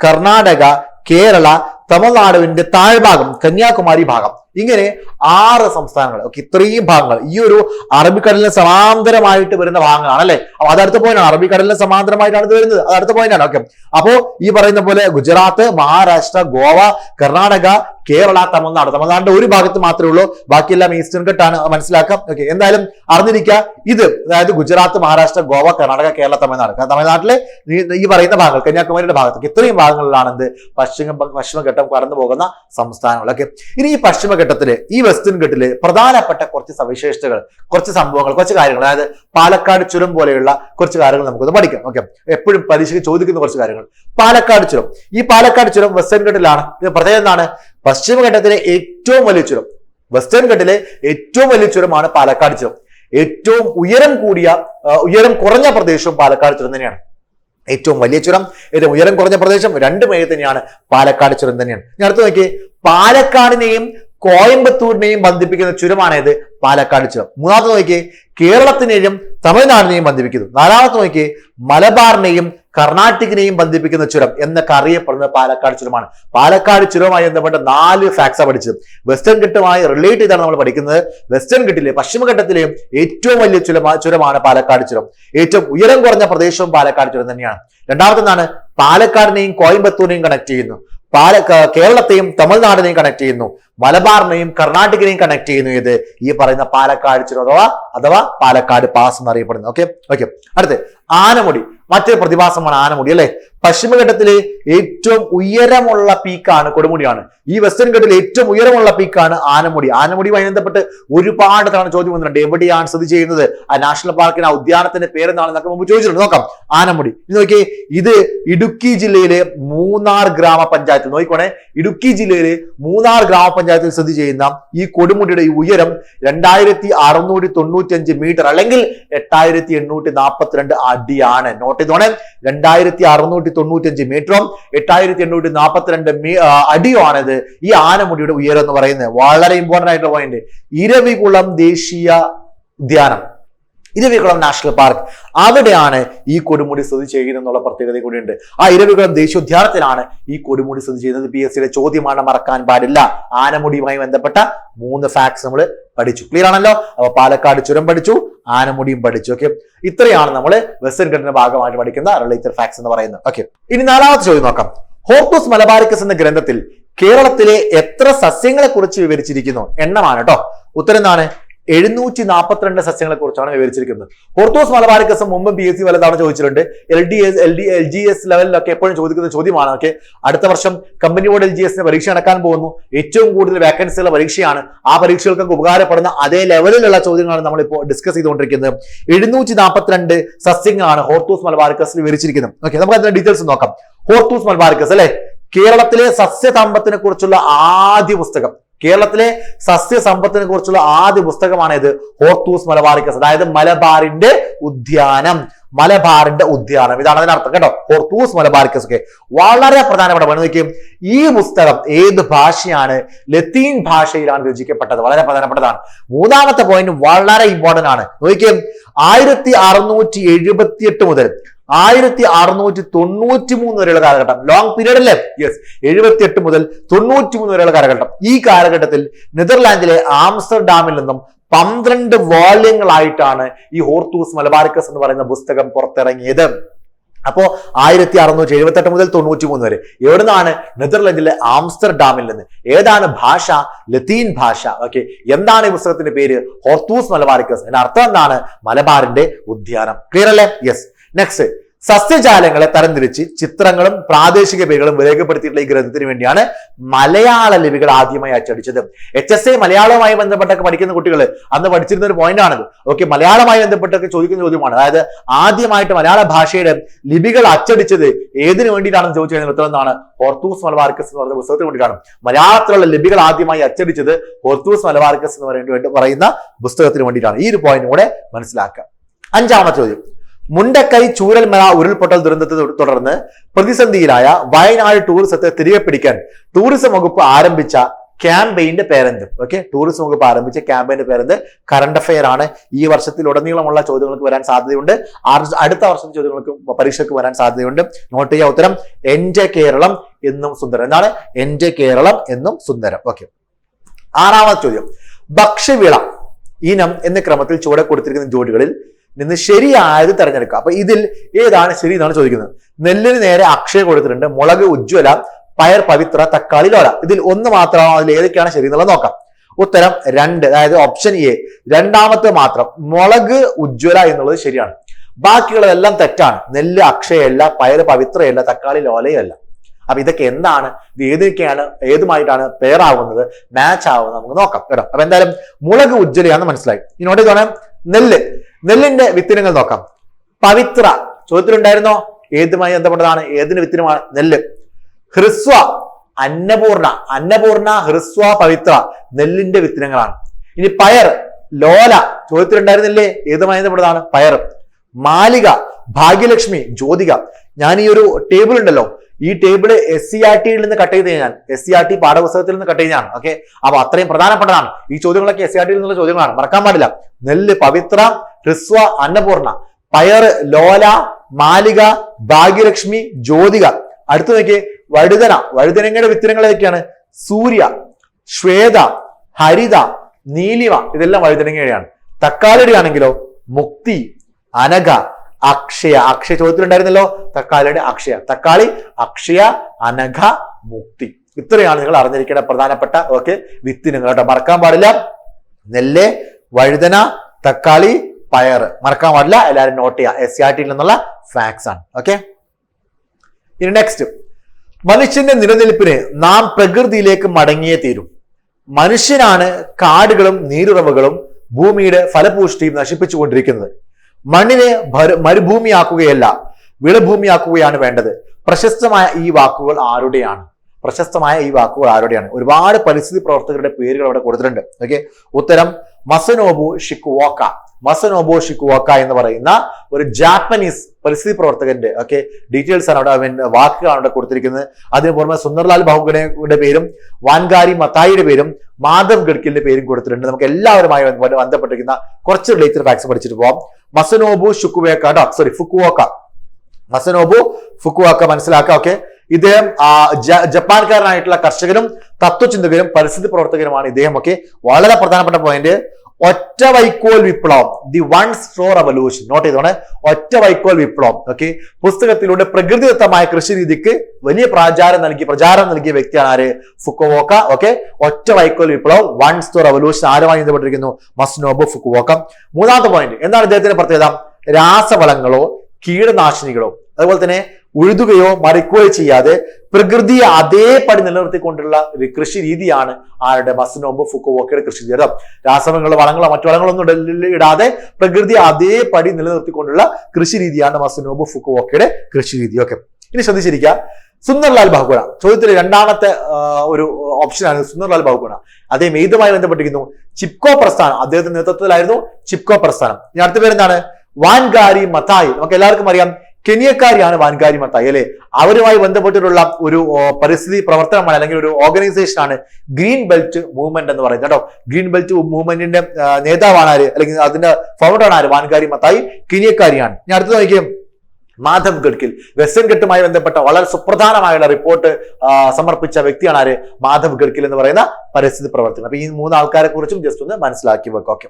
കർണാടക കേരള തമിഴ്നാടുവിന്റെ താഴ്ഭാഗം കന്യാകുമാരി ഭാഗം. ഇങ്ങനെ ആറ് സംസ്ഥാനങ്ങൾ. ഓക്കെ ഇത്രയും ഭാഗങ്ങൾ. ഈ ഒരു അറബിക്കടലിന് സമാന്തരമായിട്ട് വരുന്ന ഭാഗങ്ങളാണ് അല്ലെ? അപ്പൊ അത് അടുത്ത പോയിന്റാണ് അറബിക്കടലിന് സമാന്തരമായിട്ടാണ് ഇത് വരുന്നത്. അത് അടുത്ത പോയിന്റാണ് ഓക്കെ അപ്പോ ഈ പറയുന്ന പോലെ ഗുജറാത്ത് മഹാരാഷ്ട്ര ഗോവ കർണാടക കേരള തമിഴ്നാട്. തമിഴ്നാടിന്റെ ഒരു ഭാഗത്ത് മാത്രമേ ഉള്ളൂ. ബാക്കിയെല്ലാം ഈസ്റ്റേൺ ഘട്ടാണ് മനസ്സിലാക്കാം ഓക്കെ എന്തായാലും അറിഞ്ഞിരിക്കുക. ഇത് അതായത് ഗുജറാത്ത് മഹാരാഷ്ട്ര ഗോവ കർണാടക കേരള തമിഴ്നാട്. തമിഴ്നാട്ടിലെ ഈ- പറയുന്ന ഭാഗങ്ങൾ കന്യാകുമാരിയുടെ ഭാഗത്തേക്ക് ഇത്രയും ഭാഗങ്ങളിലാണ് എന്ത് പശ്ചിമ പശ്ചിമഘട്ടം കടന്നു പോകുന്ന സംസ്ഥാനങ്ങൾ. ഓക്കെ ഇനി ഈ പശ്ചിമഘട്ടത്തിൽ ഈ വെസ്റ്റേൺ ഘട്ടിൽ പ്രധാനപ്പെട്ട കുറച്ച് സവിശേഷതകൾ കുറച്ച് സംഭവങ്ങൾ കുറച്ച് കാര്യങ്ങൾ. അതായത് പാലക്കാട് ചുരം പോലെയുള്ള കുറച്ച് കാര്യങ്ങൾ നമുക്കൊന്ന് പഠിക്കാം. ഓക്കെ എപ്പോഴും പരീക്ഷയ്ക്ക് ചോദിക്കുന്ന കുറച്ച് കാര്യങ്ങൾ. പാലക്കാട് ചുരം. ഈ പാലക്കാട് ചുരം വെസ്റ്റേൺ ഘട്ടിലാണ്. ഇത് പ്രത്യേകം എന്താണ്? പശ്ചിമഘട്ടത്തിലെ ഏറ്റവും വലിയ ചുരം. വെസ്റ്റേൺ ഘട്ടിലെ ഏറ്റവും വലിയ ചുരമാണ് പാലക്കാട് ചുരം. ഏറ്റവും ഉയരം കൂടിയ ഉയരം കുറഞ്ഞ പ്രദേശവും പാലക്കാട് ചുരം തന്നെയാണ്. ഏറ്റവും വലിയ ചുരം ഏറ്റവും ഉയരം കുറഞ്ഞ പ്രദേശം രണ്ട് മേഖല തന്നെയാണ് പാലക്കാട് ചുരം തന്നെയാണ്. ഞാൻ അടുത്ത് നോക്കി പാലക്കാടിനെയും കോയമ്പത്തൂരിനെയും ബന്ധിപ്പിക്കുന്ന ചുരമാണേത് പാലക്കാട് ചുരം. മൂന്നാമത്തെ നോക്കിയേ കേരളത്തിനെയും തമിഴ്നാടിനെയും ബന്ധിപ്പിക്കുന്നു. നാലാമത്തെ നോക്കിയേ മലബാറിനെയും കർണാട്ടിക്കിനെയും ബന്ധിപ്പിക്കുന്ന ചുരം എന്നൊക്കെ അറിയപ്പെടുന്നത് പാലക്കാട് ചുരമാണ്. പാലക്കാട് ചുരമായി ബന്ധപ്പെട്ട നാല് ഫാക്സാ പഠിച്ചത്. വെസ്റ്റേൺ ഘട്ടമായി റിലേറ്റ് ചെയ്താണ് നമ്മൾ പഠിക്കുന്നത്. വെസ്റ്റേൺ ഘട്ടിലെ പശ്ചിമഘട്ടത്തിലെ ഏറ്റവും വലിയ ചുരമാ ചുരമാണ് പാലക്കാട് ചുരം. ഏറ്റവും ഉയരം കുറഞ്ഞ പ്രദേശവും പാലക്കാട് ചുരം തന്നെയാണ്. രണ്ടാമത്തെന്നാണ് പാലക്കാടിനെയും കോയമ്പത്തൂരിനെയും കണക്ട് ചെയ്യുന്നു. പാല കേരളത്തെയും തമിഴ്നാടിനെയും കണക്ട് ചെയ്യുന്നു. മലബാറിനെയും കർണാടകനെയും കണക്ട് ചെയ്യുന്നു ഇത്. ഈ പറയുന്ന പാലക്കാട് ചുരം അഥവാ അഥവാ പാലക്കാട് പാസ് എന്നറിയപ്പെടുന്നു. ഓക്കെ ഓക്കെ അടുത്ത് ആനമുടി. മറ്റൊരു പ്രതിഭാസമാണ് ആനമുടി അല്ലെ? പശ്ചിമഘട്ടത്തിലെ ഏറ്റവും ഉയരമുള്ള പീക്കാണ് കൊടുമുടിയാണ്. ഈ വെസ്റ്റേൺ ഘട്ടിലെ ഏറ്റവും ഉയരമുള്ള പീക്കാണ് ആനമുടി. ആനമുടിയുമായി ബന്ധപ്പെട്ട് ഒരുപാട് തവണ ചോദ്യം വന്നിട്ടുണ്ട്. എവിടെയാണ് സ്ഥിതി ചെയ്യുന്നത്? ആ നാഷണൽ പാർക്കിന് ആ ഉദ്യാനത്തിന്റെ പേരെന്താണ് എന്നൊക്കെ മുമ്പ് ചോദിച്ചിട്ടുണ്ട്. നോക്കാം. ആനമുടി. ഇത് നോക്കിയേ ഇത് ഇടുക്കി ജില്ലയിലെ മൂന്നാർ ഗ്രാമപഞ്ചായത്ത് നോക്കിക്കോണേ. ഇടുക്കി ജില്ലയിലെ മൂന്നാർ ഗ്രാമപഞ്ചായത്തിൽ സ്ഥിതി ചെയ്യുന്ന ഈ കൊടുമുടിയുടെ ഈ ഉയരം രണ്ടായിരത്തി അറുന്നൂറ്റി തൊണ്ണൂറ്റി മീറ്റർ അല്ലെങ്കിൽ എട്ടായിരത്തി എണ്ണൂറ്റി നാൽപ്പത്തിരണ്ട് അടിയാണ്. നോട്ട് ചെയ്തോണേ. രണ്ടായിരത്തി അറുന്നൂറ്റി തൊണ്ണൂറ്റി അഞ്ച് മീറ്ററും എട്ടായിരത്തി എണ്ണൂറ്റി നാൽപ്പത്തിരണ്ട് മീ അടിയുമാണിത്. ഈ ആനമുടിയുടെ ഉയരം എന്ന് പറയുന്നത് വളരെ ഇമ്പോർട്ടന്റ് ആയിട്ടുള്ള പോയിന്റ് ഇരവികുളം ദേശീയ ഉദ്യാനം. Eravikulam national park. അവിടെയാണ് ഈ കൊടുമുടി സ്ഥിതി ചെയ്യുന്നത് എന്നുള്ള പ്രത്യേകത കൂടിയുണ്ട്. ആ ഇരവികുളം ദേശീയോദ്യാനത്തിലാണ് ഈ കൊടുമുടി സ്ഥിതി ചെയ്യുന്നത്. പി എസ് സിയുടെ ചോദ്യമാണ് മറക്കാൻ പാടില്ല. ആനമുടിയുമായി ബന്ധപ്പെട്ട മൂന്ന് ഫാക്ട്സ് നമ്മൾ പഠിച്ചു. ക്ലിയർ ആണല്ലോ? അപ്പൊ പാലക്കാട് ചുരം പഠിച്ചു ആനമുടിയും പഠിച്ചു. ഓക്കെ ഇത്രയാണ് നമ്മൾ വെസ്റ്റേൺ ഘടന ഭാഗമായിട്ട് പഠിക്കുന്ന റിലേറ്റഡ് ഫാക്ട്സ് എന്ന് പറയുന്നത്. ഓക്കെ ഇനി നാലാമത്തെ ചോദ്യം നോക്കാം. ഹോർട്ടൂസ് മലബാരിക്കസ് എന്ന ഗ്രന്ഥത്തിൽ കേരളത്തിലെ എത്ര സസ്യങ്ങളെ കുറിച്ച് വിവരിച്ചിരിക്കുന്നു? എണ്ണമാണ് കേട്ടോ. ഉത്തരം എന്താണ്? എഴുന്നൂറ്റി നാൽപ്പത്തിരണ്ട് സസ്യങ്ങളെ കുറിച്ചാണ് വിവരിച്ചിരിക്കുന്നത്. ഹോർത്തോസ് മലബാരിക്കസ് മുമ്പ് പി എസ് സി വലതാണ് ചോദിച്ചിട്ടുണ്ട്. L D S L D L G S ലെവലിലൊക്കെ എപ്പോഴും ചോദിക്കുന്ന ചോദ്യമാണ് ഓക്കെ. അടുത്ത വർഷം കമ്പനി ബോർഡ് എൽ ജി എസിന് പരീക്ഷ നടക്കാൻ പോകുന്നു. ഏറ്റവും കൂടുതൽ വേക്കൻസിയുള്ള പരീക്ഷയാണ്. ആ പരീക്ഷകൾക്കൊക്കെ ഉപകാരപ്പെടുന്ന അതേ ലെവലിലുള്ള ചോദ്യങ്ങളാണ് നമ്മളിപ്പോൾ ഡിസ്കസ് ചെയ്തുകൊണ്ടിരിക്കുന്നത്. എഴുന്നൂറ്റി നാൽപ്പത്തിരണ്ട് സസ്യങ്ങളാണ് ഹോർത്തോസ് മലബാരിക്കസിൽ വിവരിച്ചിരിക്കുന്നത്. ഓക്കെ നമുക്ക് അതിന്റെ ഡീറ്റെയിൽസ് നോക്കാം. ഹോർത്തൂസ് മലബാരിക്കസ് അല്ലെ? കേരളത്തിലെ സസ്യതമ്പത്തിനെ കുറിച്ചുള്ള ആദ്യ പുസ്തകം. കേരളത്തിലെ സസ്യസമ്പത്തിനെ കുറിച്ചുള്ള ആദ്യ പുസ്തകമാണ് ഇത്. Hortus Malabaricus. അതായത് മലബാറിന്റെ ഉദ്യാനം. മലബാറിന്റെ ഉദ്യാനം. ഇതാണ് അതിനർത്ഥം കേട്ടോ. ഹോർത്തൂസ് മലബാറിക്കസ് ഒക്കെ. വളരെ പ്രധാനപ്പെട്ട പണി നോക്കിയും ഈ പുസ്തകം ഏത് ഭാഷയാണ്? ലത്തീൻ ഭാഷയിലാണ് രചിക്കപ്പെട്ടത്. വളരെ പ്രധാനപ്പെട്ടതാണ്. മൂന്നാമത്തെ പോയിന്റ് വളരെ ഇമ്പോർട്ടന്റ് ആണ്. നോക്കിയും. ആയിരത്തി അറുന്നൂറ്റി എഴുപത്തി എട്ട് മുതൽ ആയിരത്തി അറുന്നൂറ്റി തൊണ്ണൂറ്റി മൂന്ന് വരെയുള്ള കാലഘട്ടം. ലോങ് പീരീഡ് അല്ലേ? യെസ് എഴുപത്തി എട്ട് മുതൽ തൊണ്ണൂറ്റി മൂന്ന് വരെയുള്ള കാലഘട്ടം. ഈ കാലഘട്ടത്തിൽ നെതർലാൻഡിലെ ആംസ്റ്റർഡാമിൽ നിന്നും പന്ത്രണ്ട് വോള്യങ്ങളായിട്ടാണ് ഈ ഹോർത്തൂസ് മലബാറിക്കസ് എന്ന് പറയുന്ന പുസ്തകം പുറത്തിറങ്ങിയത്. അപ്പോ ആയിരത്തി അറുന്നൂറ്റി എഴുപത്തി മുതൽ തൊണ്ണൂറ്റി മൂന്ന് വരെ എവിടുന്നാണ് നെതർലൻഡിലെ ആംസ്റ്റർഡാമിൽ നിന്ന്? ഏതാണ് ഭാഷ? ലത്തീൻ ഭാഷ. ഓക്കെ എന്താണ് ഈ പുസ്തകത്തിന്റെ പേര്? Hortus Malabaricus. അതിന്റെ അർത്ഥം എന്താണ്? മലബാറിന്റെ ഉദ്യാനം. ക്ലിയർ അല്ലേ? യെസ് നെക്സ്റ്റ് സസ്യജാലങ്ങളെ തരംതിരിച്ച് ചിത്രങ്ങളും പ്രാദേശിക പേരുകളും രേഖപ്പെടുത്തിയിട്ടുള്ള ഈ ഗ്രന്ഥത്തിന് വേണ്ടിയാണ് മലയാള ലിപികൾ ആദ്യമായി അച്ചടിച്ചത്. എച്ച് എസ് എ മലയാളവുമായി ബന്ധപ്പെട്ടൊക്കെ പഠിക്കുന്ന കുട്ടികൾ അന്ന് പഠിച്ചിരുന്ന ഒരു പോയിന്റ് ആണത്. ഓക്കെ മലയാളവുമായി ബന്ധപ്പെട്ടൊക്കെ ചോദിക്കുന്ന ചോദ്യമാണ്. അതായത് ആദ്യമായിട്ട് മലയാള ഭാഷയുടെ ലിപികൾ അച്ചടിച്ചത് ഏതിനു വേണ്ടിയിട്ടാണെന്ന് ചോദിച്ചു കഴിഞ്ഞാൽ ഉത്തരം എന്താണ്? ഹോർത്തൂസ് മലബാർക്കസ് എന്ന് പറയുന്ന പുസ്തകത്തിന് വേണ്ടിയിട്ടാണ്. മലയാളത്തിലുള്ള ലിപികൾ ആദ്യമായി അച്ചടിച്ചത് ഹോർത്തൂസ് മലബാർക്കസ് എന്ന് പറയുന്ന പറയുന്ന പുസ്തകത്തിന് വേണ്ടിയിട്ടാണ്. ഈ ഒരു പോയിന്റ് കൂടെ മനസ്സിലാക്കുക. അഞ്ചാമത്തെ ചോദ്യം. മുണ്ടക്കൈ ചൂരൽമല ഉരുൾപൊട്ടൽ ദുരന്തത്തെ തുടർന്ന് പ്രതിസന്ധിയിലായ വയനാട് ടൂറിസത്തെ തിരികെ പിടിക്കാൻ ടൂറിസം വകുപ്പ് ആരംഭിച്ച ക്യാമ്പയിന്റെ പേരെന്ത്? ഓക്കെ ടൂറിസം വകുപ്പ് ആരംഭിച്ച ക്യാമ്പയിന്റെ പേരെന്ത്? കറണ്ട് അഫയർ ആണ്. ഈ വർഷത്തിൽ ഉടനീളമുള്ള ചോദ്യങ്ങൾക്ക് വരാൻ സാധ്യതയുണ്ട്. അടുത്ത വർഷം ചോദ്യങ്ങൾക്ക് പരീക്ഷയ്ക്ക് വരാൻ സാധ്യതയുണ്ട്. നോട്ട് ചെയ്യുക ഉത്തരം. എന്റെ കേരളം എന്നും സുന്ദരം. എന്താണ്? എന്റെ കേരളം എന്നും സുന്ദരം. ഓക്കെ ആറാമത്തെ ചോദ്യം. ഭക്ഷ്യവിള ഇനം എന്ന ക്രമത്തിൽ ചുവടെ കൊടുത്തിരിക്കുന്ന ജോഡികളിൽ നിന്ന് ശരിയായത് തിരഞ്ഞെടുക്കുക. അപ്പൊ ഇതിൽ ഏതാണ് ശരി എന്നാണ് ചോദിക്കുന്നത്. നെല്ലിന് നേരെ അക്ഷയ കൊടുത്തിട്ടുണ്ട്. മുളക് ഉജ്ജ്വല പയർ പവിത്ര തക്കാളി ലോല. ഇതിൽ ഒന്ന് മാത്രമാണ്? അതിൽ ഏതൊക്കെയാണ് ശരി എന്നുള്ളത് നോക്കാം. ഉത്തരം രണ്ട് അതായത് ഓപ്ഷൻ എ രണ്ടാമത്തെ മാത്രം മുളക് ഉജ്ജ്വല എന്നുള്ളത് ശരിയാണ്. ബാക്കിയുള്ളതെല്ലാം തെറ്റാണ്. നെല്ല് അക്ഷയല്ല പയർ പവിത്രയല്ല തക്കാളി ലോലയല്ല. അപ്പൊ ഇതൊക്കെ എന്താണ്? ഇത് ഏതൊക്കെയാണ്? ഏതുമായിട്ടാണ് പേറാവുന്നത് മാച്ച് ആവുന്നത് നമുക്ക് നോക്കാം. കേട്ടോ. അപ്പൊ എന്തായാലും മുളക് ഉജ്ജ്വലയാണെന്ന് മനസ്സിലായി. ഇനോട്ട് ഇതോടെ നെല്ല്. നെല്ലിന്റെ വിത്തിനങ്ങൾ നോക്കാം. പവിത്ര ചോദ്യത്തിലുണ്ടായിരുന്നോ? ഏതുമായി ബന്ധപ്പെട്ടതാണ്? ഏതിന്റെ വിത്തിനുമാണ് നെല്ല്? ഹ്രസ്വ അന്നപൂർണ. അന്നപൂർണ ഹ്രസ്വ പവിത്ര നെല്ലിന്റെ വിത്തിനങ്ങളാണ്. ഇനി പയർ ലോല ചോദ്യത്തിലുണ്ടായിരുന്നില്ലേ? ഏതുമായി ബന്ധപ്പെട്ടതാണ്? പയർ. മാലിക ഭാഗ്യലക്ഷ്മി ജ്യോതിക. ഞാൻ ഈ ഒരു ടേബിൾ ഉണ്ടല്ലോ ഈ ടേബിൾ എസ് സി ആർ ടിയിൽ നിന്ന് കട്ട് ചെയ്ത് കഴിഞ്ഞാൽ എസ് സി ആർ ടി പാഠപുസ്തകത്തിൽ നിന്ന് കട്ട് ചെയ്താണ് ഓക്കെ അപ്പൊ അത്രയും പ്രധാനപ്പെട്ടതാണ്. ഈ ചോദ്യങ്ങളൊക്കെ എസ് സി ആർ ടിയിൽ നിന്നുള്ള ചോദ്യങ്ങളാണ്. മറക്കാൻ പാടില്ല. നെല്ല് പവിത്ര ഹ്രസ്വ അന്നപൂർണ പയർ ലോല മാലിക ഭാഗ്യലക്ഷ്മി ജ്യോതിക. അടുത്ത് നോക്കിയേ വഴുതന. വഴുതനങ്ങയുടെ വിത്തനങ്ങൾ ഏതൊക്കെയാണ്? സൂര്യ ശ്വേത ഹരിത നീലിമ. ഇതെല്ലാം വഴുതനങ്ങയുടെയാണ്. തക്കാളിയുടെ ആണെങ്കിലോ മുക്തി അനഘ അക്ഷയ. അക്ഷയ ചോദ്യത്തിലുണ്ടായിരുന്നല്ലോ? തക്കാളിയുടെ അക്ഷയ. തക്കാളി അക്ഷയ അനഘ മുക്തി. ഇത്രയാണ് നിങ്ങൾ അറിഞ്ഞിരിക്കേണ്ട പ്രധാനപ്പെട്ട ഓക്കെ വിത്തിനങ്ങൾ കേട്ടോ. മറക്കാൻ പാടില്ല. നെല്ല് വഴുതന തക്കാളി പയർ മറക്കാൻ പാടില്ല. എല്ലാവരും നോട്ട് ചെയ്യുക. എസ് സി ആർ ടിയിൽ നിന്നുള്ള ഫാക്സ് ആണ്. ഓക്കെ? ഇനി നെക്സ്റ്റ് മനുഷ്യന്റെ നിലനിൽപ്പിന് നാം പ്രകൃതിയിലേക്ക് മടങ്ങിയേ തീരും. മനുഷ്യനാണ് കാടുകളും നീരുറവുകളും ഭൂമിയുടെ ഫലപുഷ്ടിയും നശിപ്പിച്ചുകൊണ്ടിരിക്കുന്നത്. മണ്ണിനെ മരുഭൂമിയാക്കുകയല്ല വിളഭൂമിയാക്കുകയാണ് വേണ്ടത്. പ്രശസ്തമായ ഈ വാക്കുകൾ ആരുടെയാണ്? പ്രശസ്തമായ ഈ വാക്കുകൾ ആരുടെയാണ്? ഒരുപാട് പരിസ്ഥിതി പ്രവർത്തകരുടെ പേരുകൾ അവിടെ കൊടുത്തിട്ടുണ്ട്. ഓക്കെ ഉത്തരം മസനോബു ഷിക്കുവോക്ക മസനോബോ ഷിക്കുവോക്ക എന്ന് പറയുന്ന ഒരു ജാപ്പനീസ് പരിസ്ഥിതി പ്രവർത്തകന്റെ ഓക്കെ ഡീറ്റെയിൽസ് ആണ് അവിടെ അവൻ വാക്കുകളാണ് അവിടെ കൊടുത്തിരിക്കുന്നത്. അതിന് പുറമെ സുന്ദർലാൽ ബഹുഗണയുടെ പേരും വാൻകാരി മത്തായിയുടെ പേരും മാധവ് ഗഡ്കിലിന്റെ പേരും കൊടുത്തിട്ടുണ്ട്. നമുക്ക് എല്ലാവരുമായി ബന്ധപ്പെട്ടിരിക്കുന്ന കുറച്ച് റിലേറ്റഡ് ഫാക്ട്സ് പഠിച്ചിട്ട് പോവാം. മസനോബു ഷുക്കുവേക്ക സോറി ഫുക്കുവോക്ക. മസനോബു ഫുക്കുവാക്ക മനസ്സിലാക്കുക ഓക്കെ ഇദ്ദേഹം ജപ്പാൻകാരനായിട്ടുള്ള കർഷകനും തത്വചിന്തകരും പരിസ്ഥിതി പ്രവർത്തകരുമാണ് ഇദ്ദേഹം ഒക്കെ വളരെ പ്രധാനപ്പെട്ട പോയിന്റ് ഒറ്റ വൈക്കോൽ വിപ്ലവം. The one straw revolution note ചെയ്തോണേ. ഒറ്റ വൈക്കോൽ വിപ്ലവം. ഓക്കെ പുസ്തകത്തിലൂടെ പ്രകൃതിദത്തമായ കൃഷി രീതിക്ക് വലിയ പ്രചാരം നൽകി പ്രചാരം നൽകിയ വ്യക്തിയാണ് ആര്? ഫുക്കുവോക്ക. ഓക്കെ ഒറ്റ വൈക്കോൽ വിപ്ലവം. വൺ സ്റ്റോർ റവല്യൂഷൻ ആരുമായി ബന്ധപ്പെട്ടിരിക്കുന്നു? മസ്നോബ് ഫുക്കുവോക്ക. മൂന്നാമത്തെ പോയിന്റ് എന്താണ് അദ്ദേഹത്തിന്റെ പ്രത്യേകത? രാസവളങ്ങളോ കീടനാശിനികളോ. അതുപോലെ തന്നെ ഉഴുതുകയോ മറിക്കുകയോ ചെയ്യാതെ പ്രകൃതിയെ അതേപടി നിലനിർത്തിക്കൊണ്ടുള്ള ഒരു കൃഷി രീതിയാണ് ആരുടെ മസ്നോബ് ഫുക്കുവോക്കയുടെ കൃഷി രീതി. രാസവങ്ങളോ വളങ്ങളോ മറ്റു വളങ്ങളൊന്നും ഇടാതെ പ്രകൃതിയെ അതേപടി നിലനിർത്തിക്കൊണ്ടുള്ള കൃഷി രീതിയാണ് മസ്നോബ് ഫുക്കുവോക്കയുടെ കൃഷി രീതി ഓക്കെ ഇനി ശ്രദ്ധിച്ചിരിക്കുക. സുന്ദർലാൽ ബഹുഗുണ ചോദ്യത്തിലെ രണ്ടാമത്തെ ഒരു ഓപ്ഷനാണ് സുന്ദർലാൽ ബഹുഗുണ അദ്ദേഹം ഏതുമായി ബന്ധപ്പെട്ടിരിക്കുന്നു. ചിപ്കോ പ്രസ്ഥാനം. അദ്ദേഹത്തിന്റെ നേതൃത്വത്തിലായിരുന്നു ചിപ്കോ പ്രസ്ഥാനം. ഇനി അടുത്ത പേരെന്താണ്? വാൻഗാരി മത്തായി. നമുക്ക് എല്ലാവർക്കും അറിയാം. കെനിയക്കാരിയാണ് വാൻകാരി മത്തായി അല്ലെ? അവരുമായി ബന്ധപ്പെട്ടിട്ടുള്ള ഒരു പരിസ്ഥിതി പ്രവർത്തനമാണ് അല്ലെങ്കിൽ ഒരു ഓർഗനൈസേഷൻ ആണ് ഗ്രീൻ ബെൽറ്റ് മൂവ്മെന്റ് എന്ന് പറയുന്നത്. കേട്ടോ ഗ്രീൻ ബെൽറ്റ് മൂവ്മെന്റിന്റെ നേതാവാണ് ആര്? അല്ലെങ്കിൽ അതിന്റെ ഫൗണ്ടറാണ് ആര്? വാൻകാരി മത്തായി കെനിയക്കാരിയാണ്. ഞാൻ അടുത്ത് നോക്കിയും മാധവ് ഗഡ്കിൽ. വെസ്റ്റേൺ ഘട്ടുമായി ബന്ധപ്പെട്ട വളരെ സുപ്രധാനമായുള്ള റിപ്പോർട്ട് സമർപ്പിച്ച വ്യക്തിയാണ് ആര്? മാധവ് ഗഡ്കിൽ എന്ന് പറയുന്ന പരിസ്ഥിതി പ്രവർത്തനം അപ്പൊ ഈ മൂന്ന് ആൾക്കാരെ കുറിച്ചും ജസ്റ്റ് ഒന്ന് മനസ്സിലാക്കി വെക്കാം ഓക്കെ.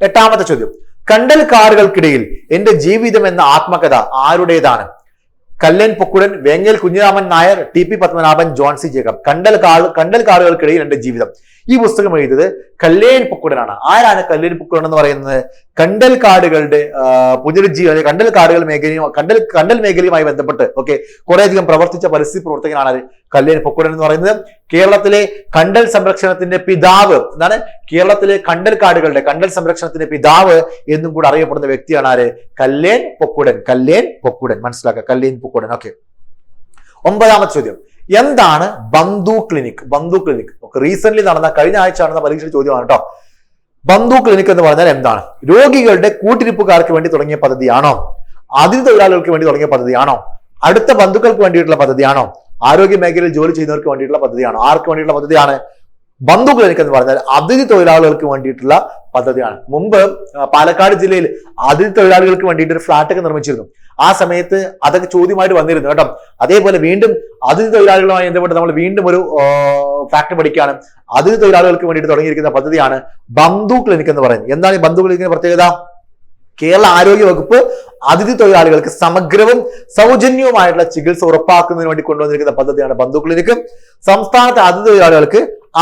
എട്ടാമത്തെ ചോദ്യം. കണ്ടൽ കാറുകൾക്കിടയിൽ എന്റെ ജീവിതം എന്ന ആത്മകഥ ആരുടേതാണ്? Kallen Pokkudan Vengal Kunhiraman Nair T P Padmanabhan Johnsy Jacob. കണ്ടൽ കാർ കണ്ടൽ കാറുകൾക്കിടയിൽ എന്റെ ജീവിതം. ഈ പുസ്തകം എഴുതിയത് കല്ലേൻ പൊക്കുടനാണ്. ആരാണ് കല്ലേൻ പൊക്കുടൻ എന്ന് പറയുന്നത്? കണ്ടൽ കാടുകളുടെ പുനരുജ്ജീവ കണ്ടൽ കാടുകൾ മേഖലയും കണ്ടൽ കണ്ടൽ മേഖലയുമായി ബന്ധപ്പെട്ട് ഓക്കെ കുറേയധികം പ്രവർത്തിച്ച പരിസ്ഥിതി പ്രവർത്തകനാണ്? കല്ലേൻ പൊക്കുടൻ എന്ന് പറയുന്നത്. കേരളത്തിലെ കണ്ടൽ സംരക്ഷണത്തിന്റെ പിതാവ് എന്താണ്? കേരളത്തിലെ കണ്ടൽ കാടുകളുടെ കണ്ടൽ സംരക്ഷണത്തിന്റെ പിതാവ് എന്നും കൂടെ അറിയപ്പെടുന്ന വ്യക്തിയാണ് ആര്? കല്ലേൻ പൊക്കുടൻ കല്ലേൻ പൊക്കുടൻ. മനസ്സിലാക്കുക കല്ലേൻ പൊക്കുടൻ. ഓക്കെ. ഒമ്പതാമത്തെ ചോദ്യം. എന്താണ് ബന്ധു ക്ലിനിക്? ബന്ധു ക്ലിനിക്. റീസെന്റ് നടന്ന കഴിഞ്ഞ ആഴ്ച നടന്ന പരീക്ഷ ചോദ്യമാണ് കേട്ടോ ബന്ധു ക്ലിനിക് എന്ന് പറഞ്ഞാൽ എന്താണ്? രോഗികളുടെ കൂട്ടിരിപ്പുകാർക്ക് വേണ്ടി തുടങ്ങിയ പദ്ധതിയാണോ? അതിഥി തൊഴിലാളികൾക്ക് വേണ്ടി തുടങ്ങിയ പദ്ധതിയാണോ? അടുത്ത ബന്ധുക്കൾക്ക് വേണ്ടിയിട്ടുള്ള പദ്ധതിയാണോ? ആരോഗ്യ മേഖലയിൽ ജോലി ചെയ്യുന്നവർക്ക് വേണ്ടിയിട്ടുള്ള പദ്ധതിയാണോ? ആർക്ക് വേണ്ടിയിട്ടുള്ള പദ്ധതിയാണ്? ബന്ധു ക്ലിനിക് എന്ന് പറഞ്ഞാൽ അതിഥി തൊഴിലാളികൾക്ക് വേണ്ടിയിട്ടുള്ള പദ്ധതിയാണ്. മുമ്പ് പാലക്കാട് ജില്ലയിൽ അതിഥി തൊഴിലാളികൾക്ക് വേണ്ടിയിട്ട് ഒരു ഫ്ലാറ്റ് ഒക്കെ നിർമ്മിച്ചിരുന്നു. ആ സമയത്ത് അതൊക്കെ ചോദ്യമായിട്ട് വന്നിരുന്നു കേട്ടോ. അതേപോലെ വീണ്ടും അതിഥി തൊഴിലാളികളുമായി ബന്ധപ്പെട്ട് നമ്മൾ വീണ്ടും ഒരു ഫാക്ട് പഠിക്കുകയാണ്. അതിഥി തൊഴിലാളികൾക്ക് വേണ്ടിയിട്ട് തുടങ്ങിയിരിക്കുന്ന പദ്ധതിയാണ് ബന്ധു ക്ലിനിക് എന്ന് പറയുന്നത്. എന്താണ് ഈ ബന്ധു ക്ലിനിക്കിന്റെ പ്രത്യേകത? കേരള ആരോഗ്യ വകുപ്പ് അതിഥി തൊഴിലാളികൾക്ക് സമഗ്രവും സൗജന്യവുമായിട്ടുള്ള ചികിത്സ ഉറപ്പാക്കുന്നതിന് വേണ്ടി കൊണ്ടുവന്നിരിക്കുന്ന പദ്ധതിയാണ് ബന്ധു ക്ലിനിക് സംസ്ഥാനത്തെ അതിഥി തൊഴിലാളികൾക്ക്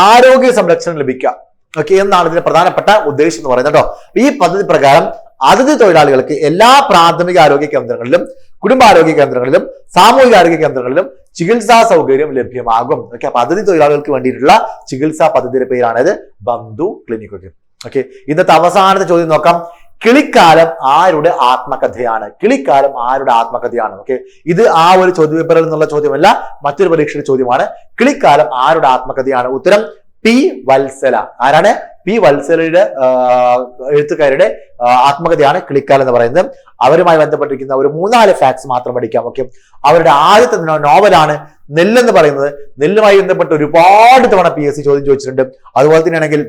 ആരോഗ്യ സംരക്ഷണം ലഭിക്കുക. ഓക്കെ എന്നാണ് ഇതിന്റെ പ്രധാനപ്പെട്ട ഉദ്ദേശം എന്ന് പറയുന്നത് കേട്ടോ. ഈ പദ്ധതി പ്രകാരം അതിഥി തൊഴിലാളികൾക്ക് എല്ലാ പ്രാഥമിക ആരോഗ്യ കേന്ദ്രങ്ങളിലും കുടുംബാരോഗ്യ കേന്ദ്രങ്ങളിലും സാമൂഹിക ആരോഗ്യ കേന്ദ്രങ്ങളിലും ചികിത്സാ സൗകര്യം ലഭ്യമാകും. ഓക്കെ അപ്പൊ അതിഥി തൊഴിലാളികൾക്ക് വേണ്ടിയിട്ടുള്ള ചികിത്സാ പദ്ധതിയുടെ പേരാണിത് ബന്ധു ക്ലിനിക് ഓക്കെ ഓക്കെ ഇന്നത്തെ അവസാനത്തെ ചോദ്യം നോക്കാം. കിളിക്കാലം ആരുടെ ആത്മകഥയാണ്? കിളിക്കാലം ആരുടെ ആത്മകഥയാണ്? ഓക്കെ ഇത് ആ ഒരു ചോദ്യപേപ്പറിൽ നിന്നുള്ള ചോദ്യമല്ല മറ്റൊരു പരീക്ഷയുടെ ചോദ്യമാണ്. കിളിക്കാലം ആരുടെ ആത്മകഥയാണ്? ഉത്തരം പി വത്സല. ആരാണ്? പി വത്സലയുടെ എഴുത്തുകാരുടെ ആത്മകഥയാണ് കിളിക്കാൽ എന്ന് പറയുന്നത്. അവരുമായി ബന്ധപ്പെട്ടിരിക്കുന്ന ഒരു മൂന്നാൽ ഫാക്ട്സ് മാത്രം പഠിക്കാം ഓക്കെ അവരുടെ ആദ്യത്തെ നോവലാണ് നെല്ലെന്ന് പറയുന്നത്. നെല്ലുമായി ബന്ധപ്പെട്ട് ഒരുപാട് തവണ പി എസ് സി ചോദ്യം ചോദിച്ചിട്ടുണ്ട്. അതുപോലെ തന്നെയാണെങ്കിൽ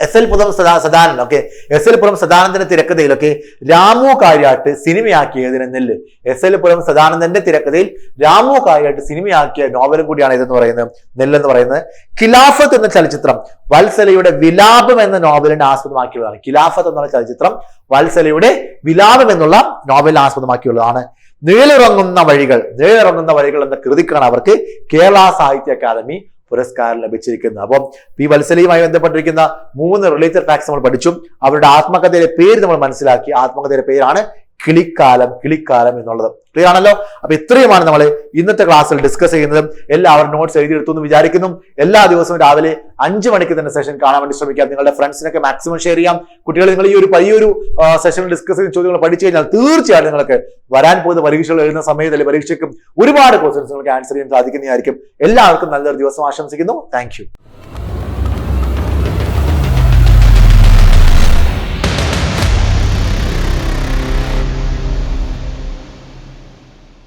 എസ് എൽ പുറം സദാ Sadanandan okay S L Puram സദാനന്ദന്റെ തിരക്കഥയിലൊക്കെ രാമു കാര്യാട്ട് സിനിമയാക്കിയതിന് നെല്ല്. എസ് എൽ പുറം സദാനന്ദന്റെ തിരക്കഥയിൽ രാമു കാര്യാട്ട് സിനിമയാക്കിയ നോവലും കൂടിയാണ് ഇതെന്ന് പറയുന്നത്. നെല്ലെന്ന് പറയുന്നത് ഖിലാഫത്ത് എന്ന ചലച്ചിത്രം. വത്സലയുടെ വിലാപം എന്ന നോവലിനെ ആസ്പദമാക്കിയുള്ളതാണ്. ഖിലാഫത്ത് എന്ന ചലച്ചിത്രം വത്സലയുടെ വിലാപം എന്നുള്ള നോവലിനെ ആസ്പദമാക്കിയുള്ളതാണ്. നീളിറങ്ങുന്ന വഴികൾ നീളിറങ്ങുന്ന വഴികൾ എന്ന കൃതിക്കാണ് അവർക്ക് കേരള സാഹിത്യ അക്കാദമി പുരസ്കാരം ലഭിച്ചിരിക്കുന്നത് അപ്പം പി വത്സലയുമായി ബന്ധപ്പെട്ടിരിക്കുന്ന മൂന്ന് റിലേറ്റഡ് ഫാക്ട്സ് നമ്മൾ പഠിച്ചു. അവരുടെ ആത്മകഥയുടെ പേര് നമ്മൾ മനസ്സിലാക്കി. ആത്മകഥയുടെ പേരാണ് കിളിക്കാലം കിളിക്കാലം എന്നുള്ളത്. ക്ലിയർ ആണല്ലോ? അപ്പൊ ഇത്രയുമാണ് നമ്മൾ ഇന്നത്തെ ക്ലാസ്സിൽ ഡിസ്കസ് ചെയ്യുന്നത്. എല്ലാവരും നോട്ട്സ് എഴുതിയെടുത്തു എന്ന് വിചാരിക്കുന്നു. എല്ലാ ദിവസവും രാവിലെ അഞ്ച് മണിക്ക് തന്നെ സെഷൻ കാണാൻ വേണ്ടി ശ്രമിക്കാം. നിങ്ങളുടെ ഫ്രണ്ട്സിനൊക്കെ മാക്സിമം ഷെയർ ചെയ്യാം. കുട്ടികൾ നിങ്ങൾ ഈ ഒരു വലിയൊരു സെഷനിൽ ഡിസ്കസ് ചെയ്യുന്ന ചോദ്യങ്ങൾ പഠിച്ചു കഴിഞ്ഞാൽ തീർച്ചയായിട്ടും നിങ്ങൾക്ക് വരാൻ പോകുന്ന പരീക്ഷകൾ എഴുതുന്ന സമയത്ത് അല്ലെങ്കിൽ പരീക്ഷയ്ക്കും ഒരുപാട് ക്വസ്റ്റൻസ് നിങ്ങൾക്ക് ആൻസർ ചെയ്യാൻ സാധിക്കുന്നതായിരിക്കും. എല്ലാവർക്കും നല്ലൊരു ദിവസം ആശംസിക്കുന്നു. താങ്ക്